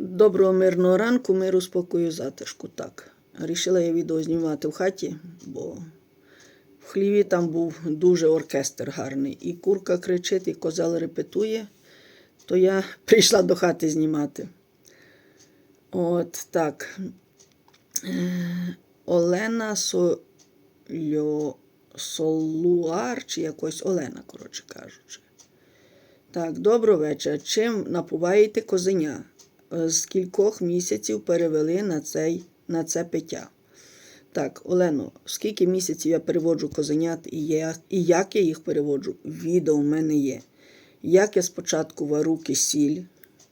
Доброго мирного ранку, миру, спокою, затишку. Так. Рішила я відео знімати в хаті, бо в хліві там був дуже оркестр гарний. І курка кричить, і козел репетує. То я прийшла до хати знімати. От так. Е, Олена Сольо... Солуар, чи якось Олена, коротше кажучи. Так, доброго вечора. Чим напуваєте козеня? Е, З кількох місяців перевели на, цей, на це пиття. Так, Олено, скільки місяців я переводжу козенят і, я, і як я їх переводжу? Відео в мене є. Як я спочатку вару кисіль,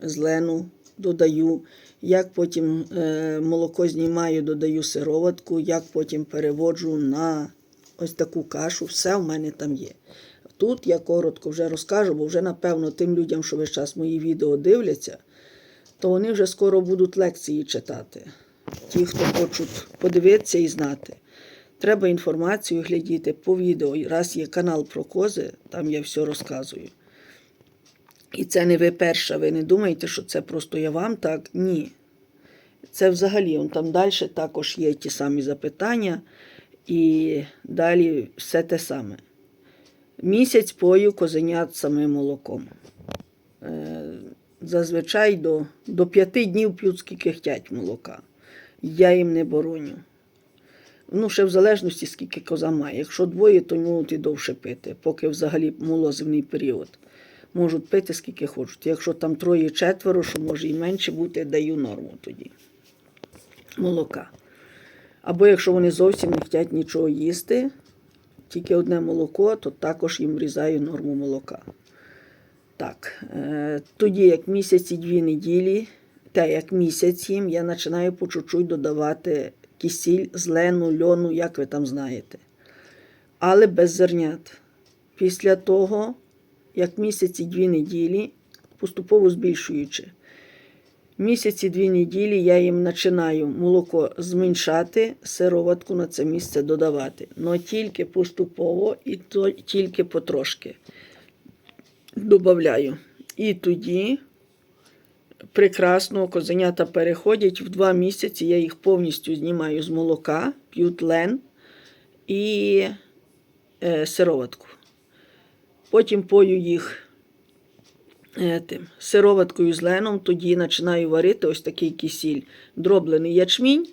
злену додаю, як потім е, молоко знімаю, додаю сироватку, як потім переводжу на ось таку кашу, все в мене там є. Тут я коротко вже розкажу, бо вже, напевно, тим людям, що весь час мої відео дивляться, то вони вже скоро будуть лекції читати. Ті, хто хочуть подивитися і знати. Треба інформацію глядіти по відео. Раз є канал про кози, там я все розказую. І це не ви перша, ви не думаєте, що це просто я вам так? Ні. Це взагалі, он там далі також є ті самі запитання, і далі все те саме. Місяць пою козенят самим молоком. Зазвичай до, до п'яти днів п'ють скільки хтять молока. Я їм не бороню. Ну, ще в залежності, скільки коза має. Якщо двоє, то можуть і довше пити, поки взагалі молозивний період. Можуть пити скільки хочуть. Якщо там троє-четверо, що може і менше бути, даю норму тоді. Молока. Або якщо вони зовсім не хочуть нічого їсти, тільки одне молоко, то також їм врізаю норму молока. Так, е, тоді як місяць і дві неділі, та як місяць їм, я починаю по чуть-чуть додавати кисіль, злену, льону, як ви там знаєте. Але без зернят. Після того, як місяць і дві неділі, поступово збільшуючи. Місяці дві неділі я їм починаю молоко зменшати, сироватку на це місце додавати. Но тільки поступово і тільки потрошки додаю. І тоді прекрасно козенята переходять в два місяці. Я їх повністю знімаю з молока, п'ють лен і е, сироватку. Потім пою їх е, тим, сироваткою з леном, тоді починаю варити ось такий кисіль, дроблений ячмінь.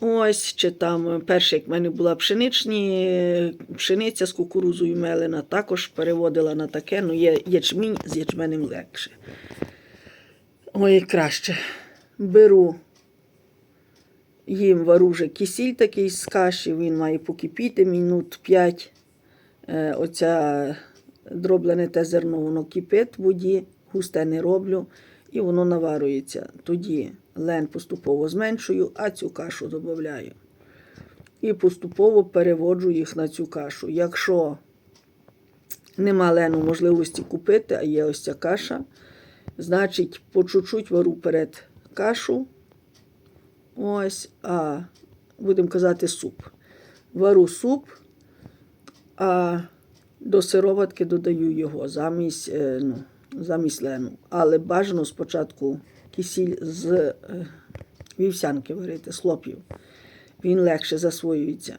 Ось, чи там перше, як в мене була пшеничні, е, пшениця з кукурузою мелена, також переводила на таке, ну є ячмінь з ячменем легше. Ой, краще. Беру їм вару вже кисіль такий з каші, він має покипіти минут 5. Е, оця дроблене те зерно, воно кипить в воді, густе не роблю, і воно наварюється. Тоді лен поступово зменшую, а цю кашу додаю. І поступово переводжу їх на цю кашу. Якщо нема лену можливості купити, а є ось ця каша, значить, по чуть-чуть вару перед кашу. Ось, а будемо казати, суп. Вару суп, а до сироватки додаю його замість, е, ну, замість лену. Але бажано спочатку кисіль з е, вівсянки варити, з хлопів. Він легше засвоюється.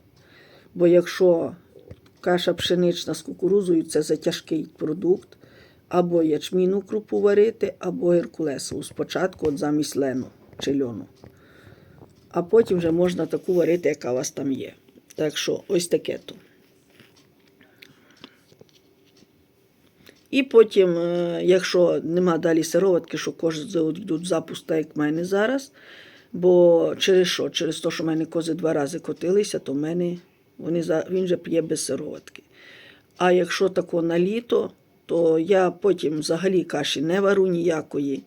Бо якщо каша пшенична з кукурузою, це затяжкий продукт, або ячмінну крупу варити, або геркулесову. Спочатку от замість лену чи льону. А потім вже можна таку варити, яка у вас там є. Так що ось таке то. І потім, е, якщо нема далі сироватки, що кози йдуть запуск, так як в мене зараз. Бо через що? Через те, що в мене кози два рази котилися, то в мене вони, він вже п'є без сироватки. А якщо тако на літо, то я потім взагалі каші не вару ніякої.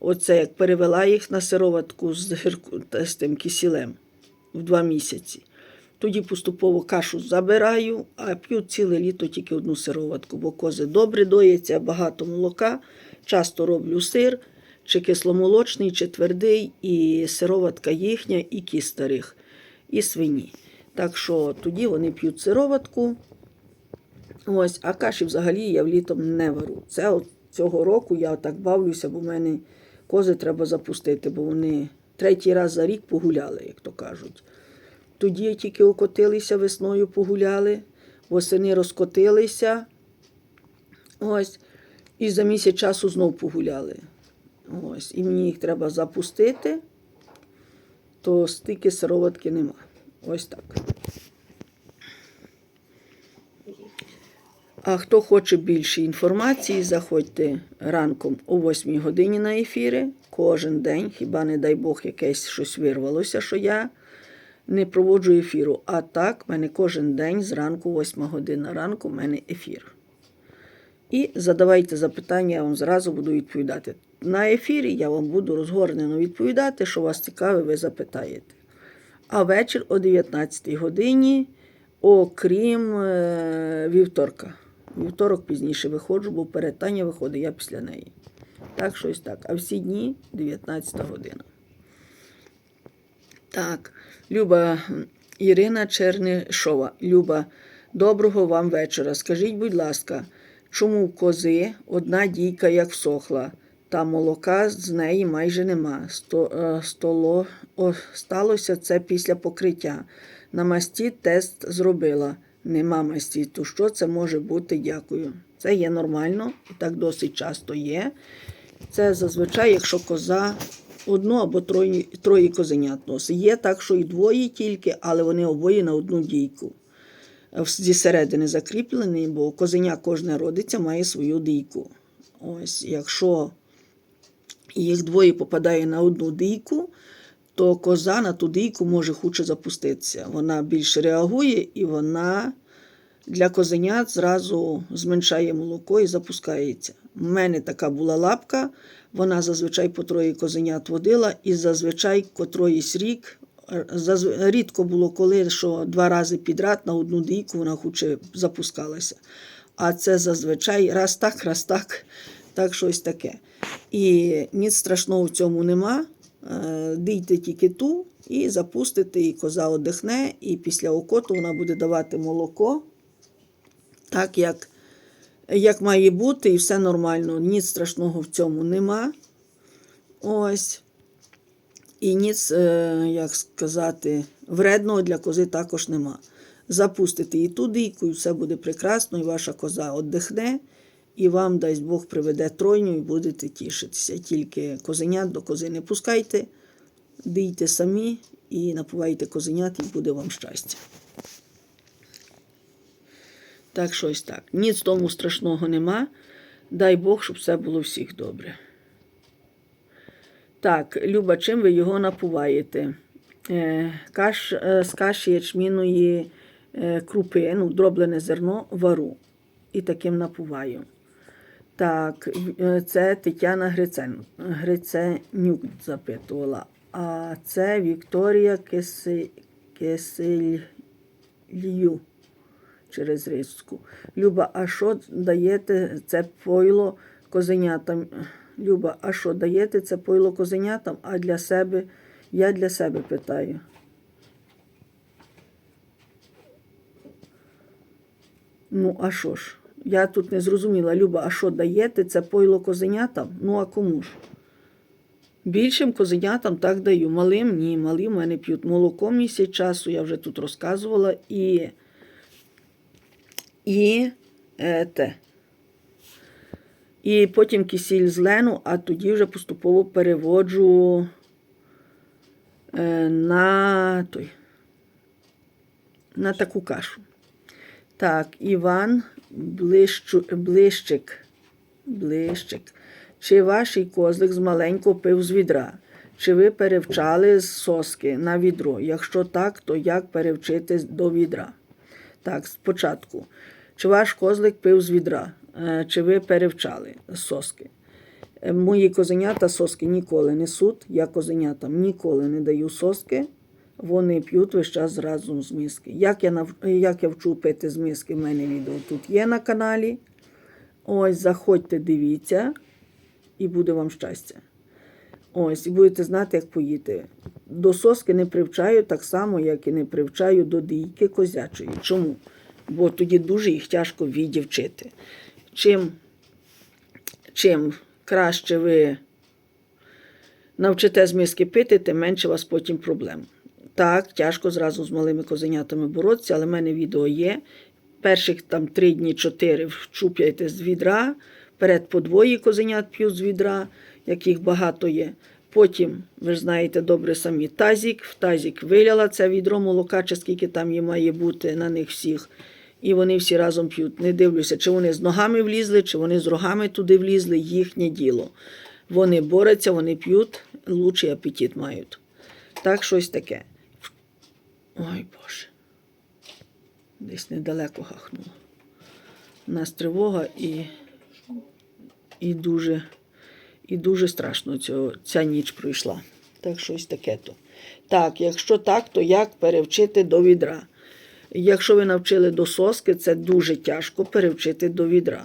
Оце як перевела їх на сироватку з, з тим кисілем в два місяці. Тоді поступово кашу забираю, а п'ю ціле літо тільки одну сироватку, бо кози добре доїться, багато молока. Часто роблю сир, чи кисломолочний, чи твердий, і сироватка їхня, і старих, і свині. Так що тоді вони п'ють сироватку. Ось, а каші взагалі я влітом не вару. Це от цього року я так бавлюся, бо в мене кози треба запустити, бо вони третій раз за рік погуляли, як то кажуть. Тоді тільки окотилися весною, погуляли, восени розкотилися. Ось. І за місяць часу знов погуляли. Ось. І мені їх треба запустити, то стільки сироватки нема. Ось так. А хто хоче більше інформації, заходьте ранком о 8 годині на ефіри. Кожен день, хіба не дай Бог, якесь щось вирвалося, що я не проводжу ефіру. А так, в мене кожен день зранку, 8 година ранку, в мене ефір. І задавайте запитання, я вам зразу буду відповідати. На ефірі я вам буду розгорнено відповідати, що вас цікаве, ви запитаєте. А вечір о 19 годині, окрім е, вівторка. Вівторок пізніше виходжу, бо перед Таня виходить, я після неї. Так, щось так. А всі дні 19 година. Так, Люба Ірина Чернишова. Люба, доброго вам вечора. Скажіть, будь ласка, чому в кози одна дійка як всохла, та молока з неї майже нема. Сто, е, столо, о, сталося це після покриття. На масті тест зробила. Нема масті. То що це може бути? Дякую. Це є нормально, і так досить часто є. Це зазвичай, якщо коза одну або троє, троє козенят носить. Є так, що і двоє тільки, але вони обоє на одну дійку. Зі середини закріплені, бо козеня кожне родиться, має свою дійку. Ось, якщо їх двоє попадає на одну дійку, то коза на ту дійку може хуче запуститися. Вона більше реагує і вона для козенят зразу зменшає молоко і запускається. У мене така була лапка, вона зазвичай по троє козенят водила, і зазвичай котроїсь рік. Рідко було коли, що два рази підряд на одну дійку вона хоче запускалася. А це зазвичай раз так, раз так, так щось таке. І ніц страшного в цьому нема. Е, Дійте тільки ту і запустите, і коза одихне, і після окоту вона буде давати молоко так, як, як має бути, і все нормально. Ніц страшного в цьому нема. Ось. І ніц, е, як сказати, вредного для кози також нема. Запустите і ту дійку, і все буде прекрасно, і ваша коза оддихне, і вам, дасть Бог, приведе тройню, і будете тішитися. Тільки козенят до кози не пускайте, дійте самі і напувайте козенят, і буде вам щастя. Так, щось так. Ніц тому страшного нема. Дай Бог, щоб все було всіх добре. Так, Люба, чим ви його напуваєте? Е, каш, е, з каші ячміної е, крупи, ну, дроблене зерно, вару. І таким напуваю. Так, це Тетяна Грицен, Гриценюк запитувала. А це Вікторія Киси, Кисилью через риску. Люба, а що даєте це пойло козенятам? Люба, а що даєте це пойло козенятам, а для себе я для себе питаю. Ну, а що ж? Я тут не зрозуміла, Люба, а що даєте це пойло козенятам? Ну, а кому ж? Більшим козенятам так даю. Малим ні, малі в мене п'ють молоко місяць часу, я вже тут розказувала. І, і е, те. І потім кисіль з лену, а тоді вже поступово переводжу е, на той, на таку кашу. Так, Іван Блищу, Блищик. Блищик. Чи ваш козлик з маленького пив з відра? Чи ви перевчали з соски на відро? Якщо так, то як перевчити до відра? Так, спочатку. Чи ваш козлик пив з відра? Е, Чи ви перевчали соски? Е, Мої козенята соски ніколи не суть. Я козенятам ніколи не даю соски. Вони п'ють весь час разом з миски. Як я, нав... як я вчу пити з миски, в мене відео тут є на каналі. Ось, заходьте, дивіться, і буде вам щастя. Ось, і будете знати, як поїти. До соски не привчаю так само, як і не привчаю до дійки козячої. Чому? Бо тоді дуже їх тяжко відівчити. Чим, чим краще ви навчите з миски пити, тим менше у вас потім проблем. Так, тяжко зразу з малими козенятами боротися, але в мене відео є. Перших там три дні, чотири вчупляйте з відра, перед по двоє козенят п'ють з відра, яких багато є. Потім, ви ж знаєте добре самі, тазік, в тазік виляла це відро молока, чи скільки там її має бути на них всіх. І вони всі разом п'ють. Не дивлюся, чи вони з ногами влізли, чи вони з рогами туди влізли, їхнє діло. Вони борються, вони п'ють, лучший апетит мають. Так, щось таке. Ой Боже. Десь недалеко гахнуло. У нас тривога і, і, дуже, і дуже страшно цього, ця ніч пройшла. Так, щось таке то. Так, якщо так, то як перевчити до відра? Якщо ви навчили до соски, це дуже тяжко перевчити до відра.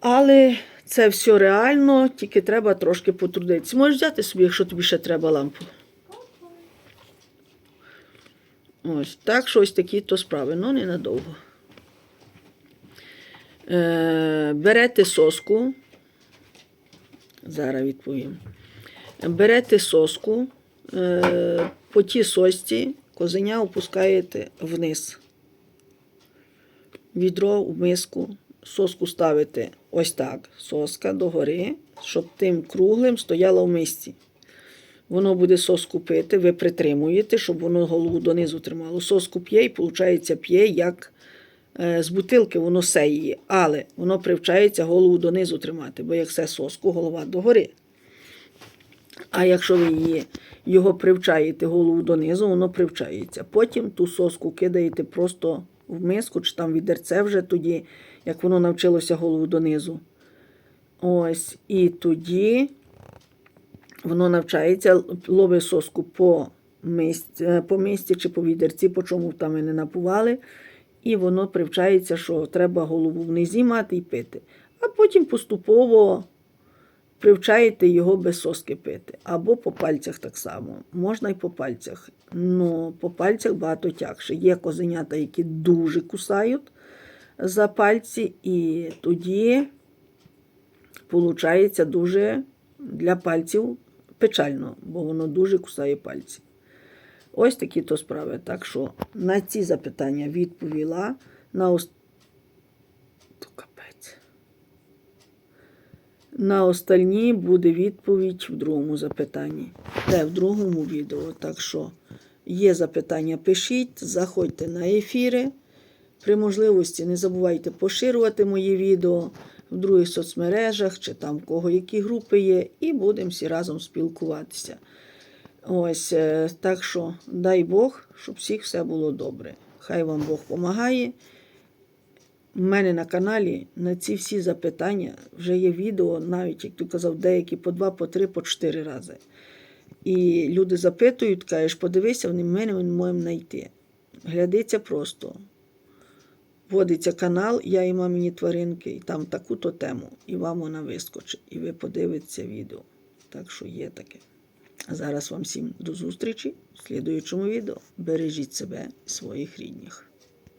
Але це все реально, тільки треба трошки потрудитися. Можеш взяти собі, якщо тобі ще треба лампу. Ось так, щось такі то справи, ну ненадовго. Е, берете соску. Зараз відповім. Берете соску, е, по тій сосці козеня опускаєте вниз. Відро в миску, соску ставите ось так, соска догори, щоб тим круглим стояла в мисці. Воно буде соску пити, ви притримуєте, щоб воно голову донизу тримало. Соску п'є і, виходить, п'є, як з бутилки воно се її, але воно привчається голову донизу тримати, бо як все соску, голова догори. А якщо ви її, його привчаєте голову донизу, воно привчається. Потім ту соску кидаєте просто в миску, чи там відерце вже тоді, як воно навчилося голову донизу. Ось, і тоді воно навчається, ловить соску по мисці, е, по мисці чи по відерці, по чому там ми не напували. І воно привчається, що треба голову внизі мати і пити. А потім поступово привчаєте його без соски пити. Або по пальцях так само. Можна і по пальцях. Ну, по пальцях багато тягше. Є козенята, які дуже кусають за пальці, і тоді виходить дуже для пальців печально, бо воно дуже кусає пальці. Ось такі то справи. Так що на ці запитання відповіла. На ос... То капець. На остальні буде відповідь в другому запитанні. Де в другому відео. Так що є запитання, пишіть, заходьте на ефіри. При можливості не забувайте поширювати мої відео в других соцмережах чи там в кого які групи є, і будемо всі разом спілкуватися. Ось е, так що дай Бог, щоб всіх все було добре. Хай вам Бог допомагає. У мене на каналі на ці всі запитання вже є відео, навіть як ти казав, деякі по два, по три, по чотири рази. І люди запитують, кажеш, подивися, вони мене ми не можемо знайти. Глядиться просто. Вводиться канал Я і мамині тваринки, і там таку-то тему, і вам вона вискочить, і ви подивитеся відео. Так що є таке. А зараз вам всім до зустрічі в слідуючому відео. Бережіть себе і своїх рідних.